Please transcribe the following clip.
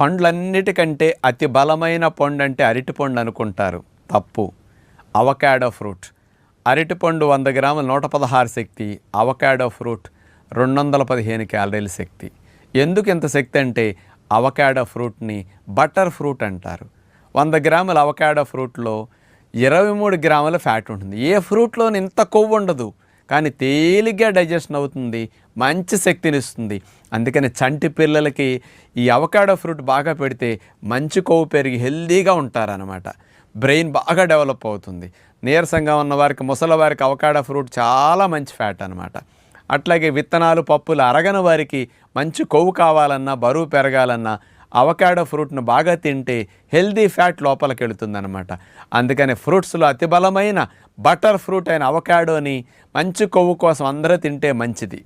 పండ్లన్నిటికంటే అతి బలమైన పండు అంటే అరటిపండు అనుకుంటారు. తప్పు అవకాడో ఫ్రూట్. అరటిపండు వంద గ్రాముల నూట పదహారు శక్తి అవకాడో ఫ్రూట్ రెండు వందల పదిహేను క్యాలరీల శక్తి. ఎందుకు ఇంత శక్తి అంటే అవకాడో ఫ్రూట్ని బటర్ ఫ్రూట్ అంటారు. వంద గ్రాముల అవకాడో ఫ్రూట్లో ఇరవై మూడు గ్రాముల ఫ్యాట్ ఉంటుంది. ఏ ఫ్రూట్లోని ఇంత కొవ్వు ఉండదు. కానీ తేలిగ్గా డైజెషన్ అవుతుంది మంచి శక్తిని ఇస్తుంది. అందుకని చంటి పిల్లలకి ఈ అవకాడో ఫ్రూట్ బాగా పెడితే మంచి కొవ్వు పెరిగి హెల్దీగా ఉంటారనమాట బ్రెయిన్ బాగా డెవలప్ అవుతుంది. నీరసంగా ఉన్న వారికి ముసలి వారికి అవకాడో ఫ్రూట్ చాలా మంచి ఫ్యాట్ అనమాట అట్లాగే విత్తనాలు పప్పులు అరగని వారికి మంచి కొవ్వు కావాలన్నా బరువు పెరగాలన్నా అవకాడో ఫ్రూట్ను బాగా తింటే హెల్దీ ఫ్యాట్ లోపలికి వెళుతుందన్నమాట అందుకని ఫ్రూట్స్లో అతి బలమైన బటర్ ఫ్రూట్ అయిన అవకాడోని మంచి కొవ్వు కోసం అందరూ తింటే మంచిది.